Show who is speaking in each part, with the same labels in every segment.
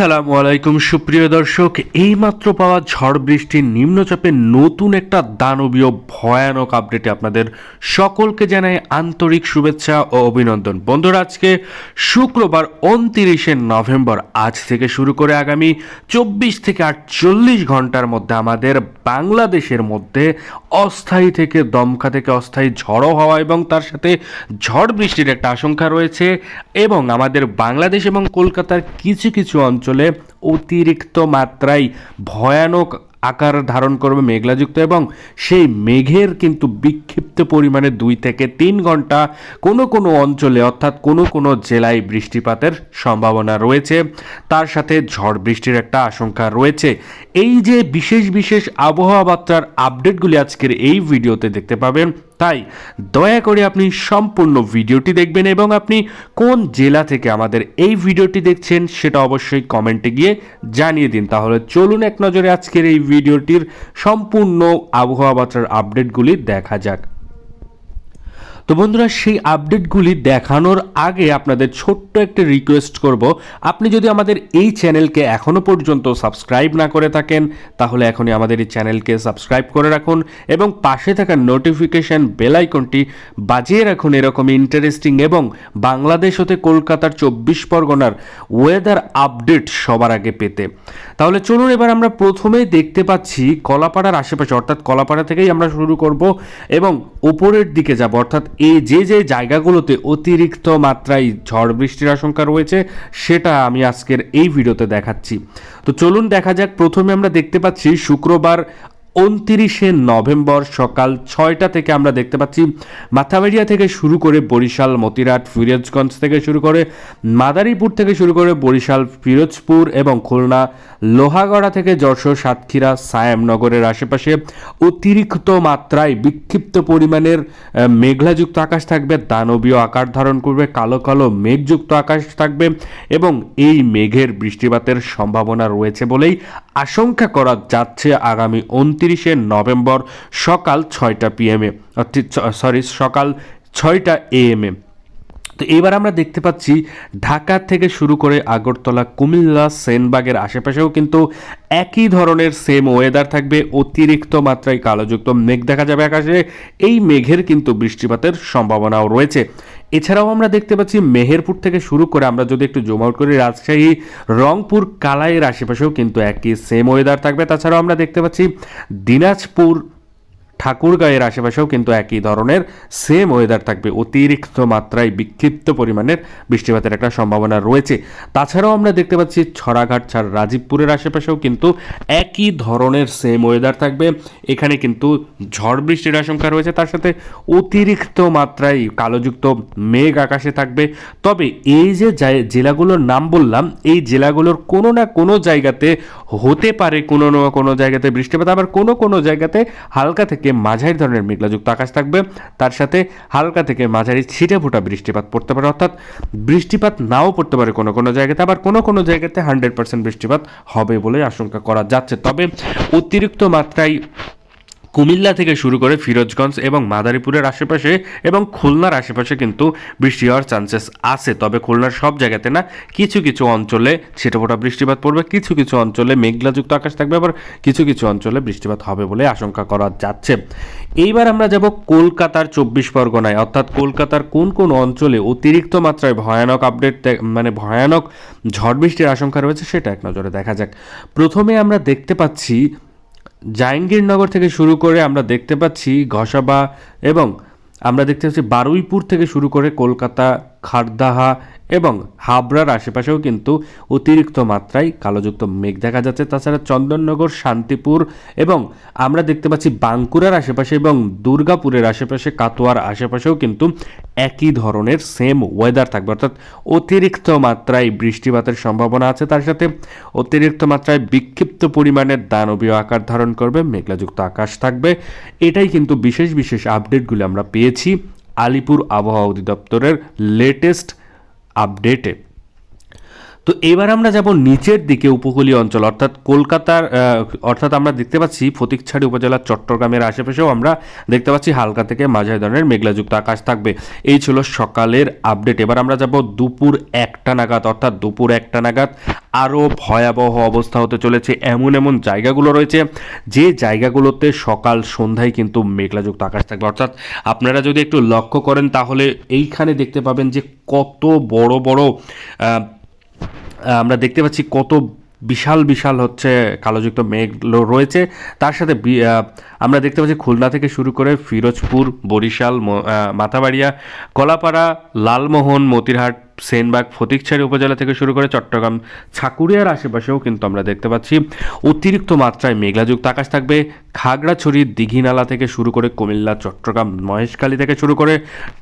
Speaker 1: আসসালামু আলাইকুম, সুপ্রিয় দর্শক। এইমাত্র পাওয়া ঝড় বৃষ্টির নিম্নচাপে নতুন একটা দানবীয় ভয়ানক আপডেটে আপনাদের সকলকে জানাই আন্তরিক শুভেচ্ছা ও অভিনন্দন। বন্ধুরা, আজকে শুক্রবার উনতিরিশে নভেম্বর, আজ থেকে শুরু করে আগামী চব্বিশ থেকে আটচল্লিশ ঘণ্টার মধ্যে আমাদের বাংলাদেশের মধ্যে অস্থায়ী থেকে দমকা থেকে অস্থায়ী ঝড়ো হওয়া এবং তার সাথে ঝড় বৃষ্টির একটা আশঙ্কা রয়েছে এবং আমাদের বাংলাদেশ এবং কলকাতার কিছু কিছু অঞ্চলে অতিরিক্ত মাত্রায় ভয়ানক আকার ধারণ করবে মেঘলাযুক্ত এবং সেই মেঘের কিন্তু বিক্ষিপ্ত পরিমাণে দুই থেকে তিন ঘণ্টা কোনো কোনো অঞ্চলে অর্থাৎ কোনো কোনো জেলায় বৃষ্টিপাতের সম্ভাবনা রয়েছে। তার সাথে ঝড় বৃষ্টির একটা আশঙ্কা রয়েছে। এই যে বিশেষ বিশেষ আবহাওয়া বার্তার আপডেটগুলি আজকের এই ভিডিওতে দেখতে পাবেন তাই দয়া করে আপনি সম্পূর্ণ ভিডিওটি দেখবেন এবং আপনি কোন জেলা থেকে আমাদের এই ভিডিওটি দেখছেন সেটা অবশ্যই কমেন্টে গিয়ে জানিয়ে দিন। তাহলে চলুন এক নজরে আজকের এই ভিডিওটির সম্পূর্ণ আবহাওয়া বার্তার আপডেটগুলি দেখা যাক। তো বন্ধুরা, সেই আপডেটগুলি দেখানোর আগে আপনাদের ছোট্ট একটা রিকোয়েস্ট করব। আপনি যদি আমাদের এই চ্যানেলকে এখনও পর্যন্ত সাবস্ক্রাইব না করে থাকেন, তাহলে এখনই আমাদের এই চ্যানেলকে সাবস্ক্রাইব করে রাখুন এবং পাশে থাকা নোটিফিকেশন বেল আইকনটি বাজিয়ে রাখুন এরকম ইন্টারেস্টিং এবং বাংলাদেশ হতে কলকাতার চব্বিশ পরগনার ওয়েদার আপডেট সবার আগে পেতে। তাহলে চলুন এবার আমরা প্রথমেই দেখতে পাচ্ছি কলাপাড়ার আশেপাশে, অর্থাৎ কলাপাড়া থেকেই আমরা শুরু করব এবং উপরের দিকে যাব, অর্থাৎ এই যে যে জায়গাগুলোতে অতিরিক্ত মাত্রায় ঝড় বৃষ্টির আশঙ্কা রয়েছে, সেটা আমি আজকের এই ভিডিওতে দেখাচ্ছি। তো চলুন দেখা যাক, প্রথমে আমরা দেখতে পাচ্ছি শুক্রবার উনতিরিশে নভেম্বর সকাল ছয়টা থেকে আমরা দেখতে পাচ্ছি, মাথাবেড়িয়া থেকে শুরু করে বরিশাল, মতিরাট ফিরোজগঞ্জ থেকে শুরু করে মাদারীপুর থেকে শুরু করে বরিশাল, ফিরোজপুর এবং খুলনা, লোহাগড়া থেকে যশোর, সাতক্ষীরা, সায়েমনগরের আশেপাশে অতিরিক্ত মাত্রায় বিক্ষিপ্ত পরিমাণের মেঘলাযুক্ত আকাশ থাকবে, দানবীয় আকার ধারণ করবে, কালো কালো মেঘযুক্ত আকাশ থাকবে এবং এই মেঘের বৃষ্টিপাতের সম্ভাবনা রয়েছে বলেই আশঙ্কা করা যাচ্ছে আগামী উনত্রিশে নভেম্বর সকাল ছয়টা পিএমএ সরি সকাল ছয়টা এএমএ তো এবার আমরা দেখতে পাচ্ছি ঢাকা থেকে শুরু করে আগরতলা, কুমিল্লা, সেনবাগের আশেপাশেও কিন্তু একই ধরনের সেম ওয়েদার থাকবে। অতিরিক্ত মাত্রায় কালোযুক্ত মেঘ দেখা যাবে আকাশে। এই মেঘের কিন্তু বৃষ্টিপাতের সম্ভাবনাও রয়েছে। এছাড়াও আমরা দেখতে পাচ্ছি মেহেরপুর থেকে শুরু করে আমরা যদি একটু জুম করি, রাজশাহী, রংপুর, কালাইয়ের আশেপাশেও কিন্তু একই সেম ওয়েদার থাকবে। তাছাড়াও আমরা দেখতে পাচ্ছি দিনাজপুর ঠাকুরগাঁয়ের আশেপাশেও কিন্তু একই ধরনের সেম ওয়েদার থাকবে। অতিরিক্ত মাত্রায় বিক্ষিপ্ত পরিমাণের বৃষ্টিপাতের একটা সম্ভাবনা রয়েছে। তাছাড়াও আমরা দেখতে পাচ্ছি ছড়াঘাট ছাড় রাজীবপুরের আশেপাশেও কিন্তু একই ধরনের সেম ওয়েদার থাকবে। এখানে কিন্তু ঝড় বৃষ্টির আশঙ্কা রয়েছে। তার সাথে অতিরিক্ত মাত্রায় কালোযুক্ত মেঘ আকাশে থাকবে। তবে এই যে জেলাগুলোর নাম বললাম, এই জেলাগুলোর কোনো না কোনো জায়গাতে হতে পারে কোনো না কোনো জায়গাতে বৃষ্টিপাত। আবার কোনো কোনো জায়গাতে হালকা থেকে মাঝারি ধরনের মেঘলাযুক্ত আকাশ থাকবে। তার সাথে হালকা থেকে মাঝারি ছিটে ফোটা বৃষ্টিপাত পড়তে পারে। অর্থাৎ বৃষ্টিপাত নাও পড়তে পারে কোনো কোনো জায়গাতে। আবার কোনো কোনো জায়গাতে হান্ড্রেড পার্সেন্ট বৃষ্টিপাত হবে বলে আশঙ্কা করা যাচ্ছে। তবে অতিরিক্ত মাত্রায় কুমিল্লা থেকে শুরু করে ফিরোজগঞ্জ এবং মাদারীপুরের আশেপাশে এবং খুলনার আশেপাশে কিন্তু বৃষ্টি হওয়ার চান্সেস আছে। তবে খুলনার সব জায়গাতে না কিছু কিছু অঞ্চলে ছিটেফোঁটা বৃষ্টিপাত পড়বে, কিছু কিছু অঞ্চলে মেঘলাযুক্ত আকাশ থাকবে, আবার কিছু কিছু অঞ্চলে বৃষ্টিপাত হবে বলে আশঙ্কা করা যাচ্ছে। এইবার আমরা যাব কলকাতার চব্বিশ পরগনায়। অর্থাৎ কলকাতার কোন কোন অঞ্চলে অতিরিক্ত মাত্রায় ভয়ানক আপডেট মানে ভয়ানক ঝড় বৃষ্টির আশঙ্কা রয়েছে সেটা এক নজরে দেখা যাক। প্রথমে আমরা দেখতে পাচ্ছি জাহাঙ্গীরনগর থেকে শুরু করে আমরা দেখতে পাচ্ছি ঘসাবা এবং আমরা দেখতে পাচ্ছি বারুইপুর থেকে শুরু করে কলকাতা খারদাহা এবং হাবড়ার আশেপাশেও কিন্তু অতিরিক্ত মাত্রায় কালোযুক্ত মেঘ দেখা যাচ্ছে। তাছাড়া চন্দননগর, শান্তিপুর এবং আমরা দেখতে পাচ্ছি বাঁকুড়ার আশেপাশে এবং দুর্গাপুরের আশেপাশে, কাতোয়ার আশেপাশেও কিন্তু একই ধরনের সেম ওয়েদার থাকবে। অর্থাৎ অতিরিক্ত মাত্রায় বৃষ্টিপাতের সম্ভাবনা আছে। তার সাথে অতিরিক্ত মাত্রায় বিক্ষিপ্ত পরিমাণের দানবীয় আকার ধারণ করবে। মেঘলাযুক্ত আকাশ থাকবে। এটাই কিন্তু বিশেষ বিশেষ আপডেটগুলি আমরা পেয়েছি। আলিপুর আবহাওয়া অধিদপ্তরের লেটেস্ট আপডেটে তো এবার আমরা যাব নিচের দিকে উপকূলীয় অঞ্চল, অর্থাৎ কলকাতার অর্থাৎ আমরা দেখতে পাচ্ছি ফতিকছাড়ি উপজেলার চট্টগ্রামের আশেপাশেও আমরা দেখতে পাচ্ছি হালকা থেকে মাঝারি ধরনের মেঘলাযুক্ত আকাশ থাকবে। এই ছিল সকালের আপডেট। এবার আমরা যাব দুপুর একটা নাগাদ, অর্থাৎ দুপুর একটা নাগাদ আরও ভয়াবহ অবস্থা হতে চলেছে। এমন এমন জায়গাগুলো রয়েছে, যে জায়গাগুলোতে সকাল সন্ধ্যায় কিন্তু মেঘলাযুক্ত আকাশ থাকবে। অর্থাৎ আপনারা যদি একটু লক্ষ্য করেন, তাহলে এইখানে দেখতে পাবেন যে কত বড় বড় আমরা দেখতে পাচ্ছি কত বিশাল বিশাল হচ্ছে কালোযুক্ত মেঘ রয়েছে। তার সাথে আমরা দেখতে পাচ্ছি খুলনা থেকে শুরু করে ফিরোজপুর, বরিশাল মাথাবাড়িয়া, কলাপাড়া, লালমোহন, মতিরহাট সেনবাগ ফটিকছড়ি উপজেলা থেকে শুরু করে চট্টগ্রাম ছাকুরিয়ার আশেপাশেও কিন্তু আমরা দেখতে পাচ্ছি অতিরিক্ত মাত্রায় মেঘলাযুক্ত আকাশ থাকবে। খাগড়াছড়ি দীঘিনালা থেকে শুরু করে কুমিল্লা, চট্টগ্রাম, মহেশখালী থেকে শুরু করে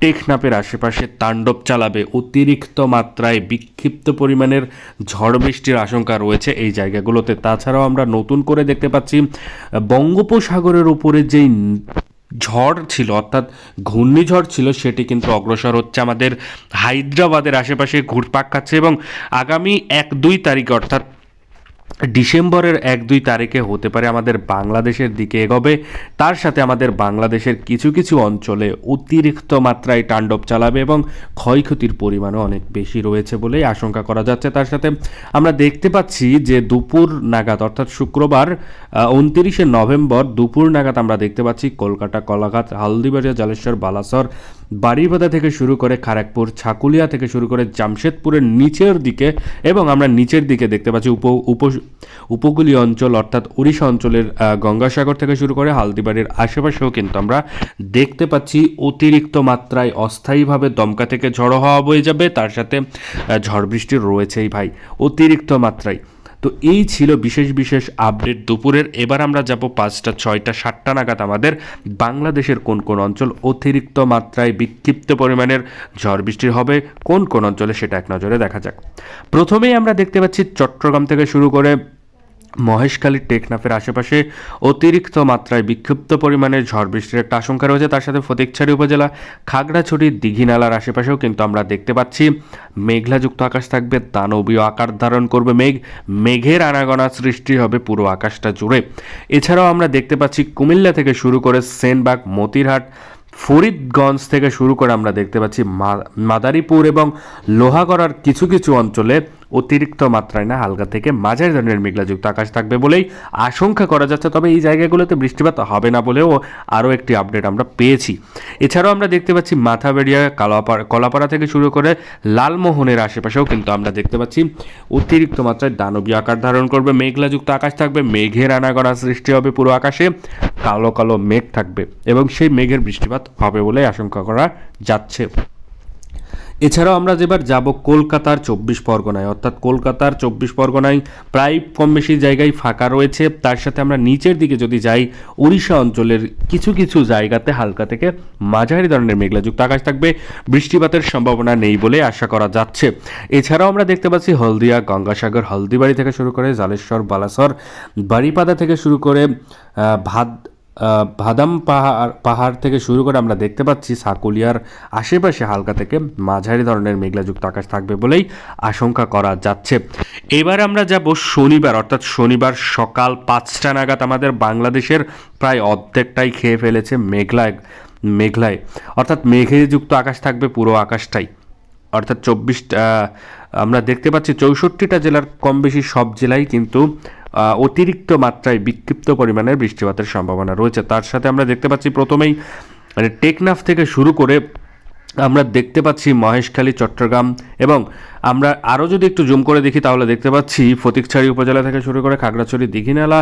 Speaker 1: টেকনাপের আশেপাশে তাণ্ডব চালাবে। অতিরিক্ত মাত্রায় বিক্ষিপ্ত পরিমাণের ঝড় বৃষ্টির আশঙ্কা রয়েছে এই জায়গাগুলোতে। তাছাড়াও আমরা নতুন করে দেখতে পাচ্ছি বঙ্গোপসাগরের উপরে যেই ঝড় ছিল, অর্থাৎ ঘূর্ণিঝড় ছিল, সেটি কিন্তু অগ্রসর হচ্ছে আমাদের হায়দ্রাবাদের আশেপাশে ঘুরপাক খাচ্ছে এবং আগামী এক দুই তারিখে, অর্থাৎ ডিসেম্বরের এক দুই তারিখে হতে পারে আমাদের বাংলাদেশের দিকে এগোবে। তার সাথে আমাদের বাংলাদেশের কিছু কিছু অঞ্চলে অতিরিক্ত মাত্রায় তাণ্ডব চালাবে এবং ক্ষয়ক্ষতির পরিমাণও অনেক বেশি রয়েছে বলেই আশঙ্কা করা যাচ্ছে। তার সাথে আমরা দেখতে পাচ্ছি যে দুপুর নাগাদ, অর্থাৎ শুক্রবার উনতিরিশে নভেম্বর দুপুর নাগাদ আমরা দেখতে পাচ্ছি কলকাতা, কলাঘাট হালদিবাড়িয়া জালেশ্বর, বালাসর বাড়িবাধা থেকে শুরু করে খড়গপুর ছাকুলিয়া থেকে শুরু করে জামশেদপুরের নিচের দিকে এবং আমরা নিচের দিকে দেখতে পাচ্ছি উপ উপ, উপকূলীয় অঞ্চল অর্থাৎ উড়িষ্যা অঞ্চলের গঙ্গাসাগর থেকে শুরু করে হালদিবাড়ির আশেপাশেও কিন্তু আমরা দেখতে পাচ্ছি অতিরিক্ত মাত্রায় অস্থায়ীভাবে দমকা থেকে ঝড়ো হওয়া বয়ে যাবে। তার সাথে ঝড় বৃষ্টি রয়েছেই ভাই, অতিরিক্ত মাত্রায়। তো এই ছিল বিশেষ বিশেষ আপডেট দুপুরের। এবার আমরা যাব পাঁচটা, ছয়টা, সাতটা নাগাদ আমাদের বাংলাদেশের কোন কোন অঞ্চল অতিরিক্ত মাত্রায় বিক্ষিপ্ত পরিমাণের ঝড় বৃষ্টি হবে, কোন কোন অঞ্চলে সেটা এক নজরে দেখা যাক। প্রথমেই আমরা দেখতে পাচ্ছি চট্টগ্রাম থেকে শুরু করে মহেশখালী টেকনাফের আশেপাশে অতিরিক্ত মাত্রায় বিক্ষিপ্ত পরিমাণের ঝড় বৃষ্টির একটা আশঙ্কা রয়েছে। তার সাথে ফটিকছড়ি উপজেলা, খাগড়াছড়ি, দীঘিনালার আশেপাশেও কিন্তু আমরা দেখতে পাচ্ছি। মেঘলাযুক্ত আকাশ থাকবে, দানবীয় আকার ধারণ করবে মেঘ। মেঘের আনাগোনা সৃষ্টি হবে পুরো আকাশটা জুড়ে। এছাড়াও আমরা দেখতে পাচ্ছি কুমিল্লা থেকে শুরু করে সেনবাগ, মতিরহাট, ফরিদগঞ্জ থেকে শুরু করে আমরা দেখতে পাচ্ছি মাদারীপুর এবং লোহাগড়ার কিছু কিছু অঞ্চলে অতিরিক্ত মাত্রায় না, হালকা থেকে মাঝারি ধরনের মেঘলাযুক্ত আকাশ থাকবে বলেই আশঙ্কা করা যাচ্ছে। তবে এই জায়গাগুলোতে বৃষ্টিপাত হবে না বলেও আরও একটি আপডেট আমরা পেয়েছি। এছাড়াও আমরা দেখতে পাচ্ছি মাথাবেড়িয়া, কালাপাড়া, কলাপাড়া থেকে শুরু করে লালমোহনের আশেপাশেও কিন্তু আমরা দেখতে পাচ্ছি অতিরিক্ত মাত্রায় দানবীয় আকার ধারণ করবে। মেঘলাযুক্ত আকাশ থাকবে, মেঘের আনাগোনা সৃষ্টি হবে পুরো আকাশে, কালো কালো মেঘ থাকবে এবং সেই মেঘের বৃষ্টিপাত হবে বলে আশঙ্কা করা যাচ্ছে। এছাড়াও আমরা যেবার যাব কলকাতার চব্বিশ পরগনায়, অর্থাৎ কলকাতার চব্বিশ পরগনায় প্রায় কম বেশি জায়গায় ফাঁকা রয়েছে। তার সাথে আমরা নিচের দিকে যদি যাই উড়িষ্যা অঞ্চলের কিছু কিছু জায়গাতে হালকা থেকে মাঝারি ধরনের মেঘলাযুক্ত আকাশ থাকবে। বৃষ্টিপাতের সম্ভাবনা নেই বলে আশা করা যাচ্ছে। এছাড়াও আমরা দেখতে পাচ্ছি হলদিয়া, গঙ্গাসাগর, হলদিবাড়ি থেকে শুরু করে জালেশ্বর, বালাসর বাড়িপাদা থেকে শুরু করে ভাদ ভাদাম পাহাড় পাহাড় থেকে শুরু করে আমরা দেখতে পাচ্ছি সাকুলিয়ার আশেপাশে হালকা থেকে মাঝারি ধরনের মেঘলাযুক্ত আকাশ থাকবে বলেই আশঙ্কা করা যাচ্ছে। এবার আমরা যাব শনিবার, অর্থাৎ শনিবার সকাল পাঁচটা নাগাদ আমাদের বাংলাদেশের প্রায় অর্ধেকটাই খেয়ে ফেলেছে মেঘলায় মেঘলায়। অর্থাৎ মেঘে যুক্ত আকাশ থাকবে পুরো আকাশটাই। অর্থাৎ চব্বিশটা আমরা দেখতে পাচ্ছি চৌষট্টিটা জেলার কম বেশি সব জেলায় কিন্তু অতিরিক্ত মাত্রায় বিক্ষিপ্ত পরিমাণের বৃষ্টিপাতের সম্ভাবনা রয়েছে। তার সাথে আমরা দেখতে পাচ্ছি প্রথমেই মানে টেকনাফ থেকে শুরু করে আমরা দেখতে পাচ্ছি মহেশখালী, চট্টগ্রাম এবং আমরা আরও যদি একটু জুম করে দেখি, তাহলে দেখতে পাচ্ছি ফতিকছাড়ি উপজেলা থেকে শুরু করে খাগড়াছড়ি, দীঘিনালা,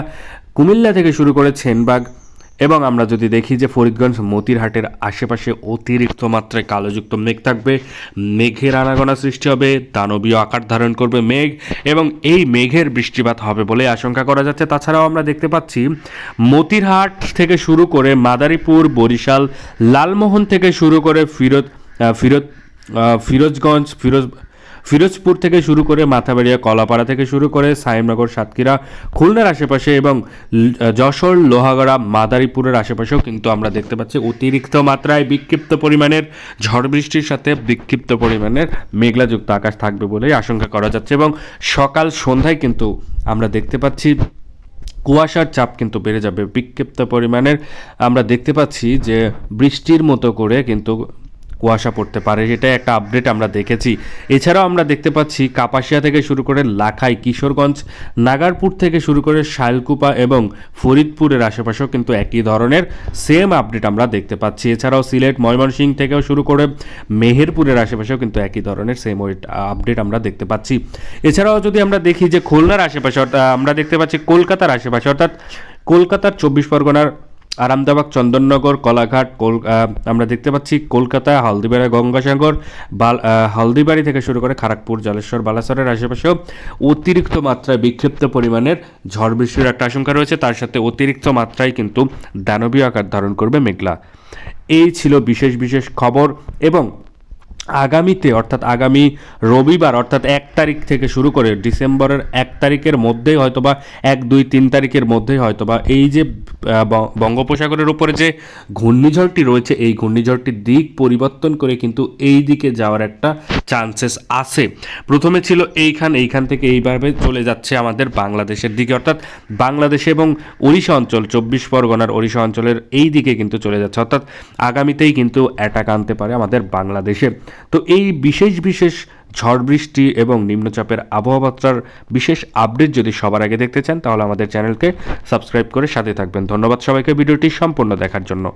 Speaker 1: কুমিল্লা থেকে শুরু করে ছেনবাগ এবং আমরা যদি দেখি যে ফরিদগঞ্জ মতিরহাটের আশেপাশে অতিরিক্ত মাত্রায় কালোযুক্ত মেঘ থাকবে। মেঘের আনাগোনা সৃষ্টি হবে, দানবীয় আকার ধারণ করবে মেঘ এবং এই মেঘের বৃষ্টিপাত হবে বলে আশঙ্কা করা যাচ্ছে। তাছাড়াও আমরা দেখতে পাচ্ছি, মতিরহাট থেকে শুরু করে মাদারীপুর, বরিশাল, লালমোহন থেকে শুরু করে ফিরোজ ফিরোজ ফিরোজগঞ্জ, ফিরোজ ফিরোজপুর থেকে শুরু করে মাথাবাড়িয়া, কলাপাড়া থেকে শুরু করে সাইমনগর, সাতক্ষীরা, খুলনার আশেপাশে এবং যশোর, লোহাগড়া, মাদারীপুরের আশেপাশেও কিন্তু আমরা দেখতে পাচ্ছি অতিরিক্ত মাত্রায় বিক্ষিপ্ত পরিমাণের ঝড় বৃষ্টির সাথে বিক্ষিপ্ত পরিমাণের মেঘলাযুক্ত আকাশ থাকবে বলেই আশঙ্কা করা যাচ্ছে এবং সকাল সন্ধ্যায় কিন্তু আমরা দেখতে পাচ্ছি কুয়াশার চাপ কিন্তু বেড়ে যাবে। বিক্ষিপ্ত পরিমাণের আমরা দেখতে পাচ্ছি যে বৃষ্টির মতো করে কিন্তু কুয়াশা পড়তে পারে, সেটাই একটা আপডেট আমরা দেখেছি। এছাড়াও আমরা দেখতে পাচ্ছি কাপাসিয়া থেকে শুরু করে লাখাই, কিশোরগঞ্জ, নাগারপুর থেকে শুরু করে শাইলকুপা এবং ফরিদপুরের আশেপাশেও কিন্তু একই ধরনের সেম আপডেট আমরা দেখতে পাচ্ছি। এছাড়াও সিলেট ময়মনসিংহ থেকেও শুরু করে মেহেরপুরের আশেপাশেও কিন্তু একই ধরনের সেম আপডেট আমরা দেখতে পাচ্ছি। এছাড়াও যদি আমরা দেখি যে খুলনার আশেপাশে আমরা দেখতে পাচ্ছি কলকাতার আশেপাশে, অর্থাৎ কলকাতার চব্বিশ পরগনার আরামদাবাগ চন্দননগর, কলাঘাট, কল আমরা দেখতে পাচ্ছি কলকাতা, হলদিবাড়ি, গঙ্গাসাগর, বাল হালদিবাড়ি থেকে শুরু করে খড়গপুর জলেশ্বর, বালাসরের আশেপাশেও অতিরিক্ত মাত্রায় বিক্ষিপ্ত পরিমাণের ঝড় বৃষ্টির একটা আশঙ্কা রয়েছে। তার সাথে অতিরিক্ত মাত্রায় কিন্তু দানবীয় আকার ধারণ করবে মেঘলা। এই ছিল বিশেষ বিশেষ খবর এবং আগামীতে, অর্থাৎ আগামী রবিবার, অর্থাৎ এক তারিখ থেকে শুরু করে ডিসেম্বরের এক তারিখের মধ্যেই হয়তোবা, এক, দুই, তিন তারিখের মধ্যেই হয়তোবা এই যে বঙ্গোপসাগরের উপরে যে ঘূর্ণিঝড়টি রয়েছে, এই ঘূর্ণিঝড়টির দিক পরিবর্তন করে কিন্তু এই দিকে যাওয়ার একটা চান্সেস আছে। প্রথমে ছিল এইখান এইখান থেকে এইভাবে চলে যাচ্ছে আমাদের বাংলাদেশের দিকে। অর্থাৎ বাংলাদেশে এবং ওড়িশা অঞ্চল, চব্বিশ পরগনার ওড়িশা অঞ্চলের এই দিকে কিন্তু চলে যাচ্ছে। অর্থাৎ আগামীতেই কিন্তু অ্যাটাক আনতে পারে আমাদের বাংলাদেশে তো এই বিশেষ বিশেষ ঝড় বৃষ্টি এবং নিম্নচাপের আবহাওয়াবার্তার বিশেষ আপডেট যদি সবার আগে দেখতে চান, তাহলে আমাদের চ্যানেলকে সাবস্ক্রাইব করে সাথে থাকবেন। ধন্যবাদ সবাইকে, ভিডিওটি সম্পূর্ণ দেখার জন্য।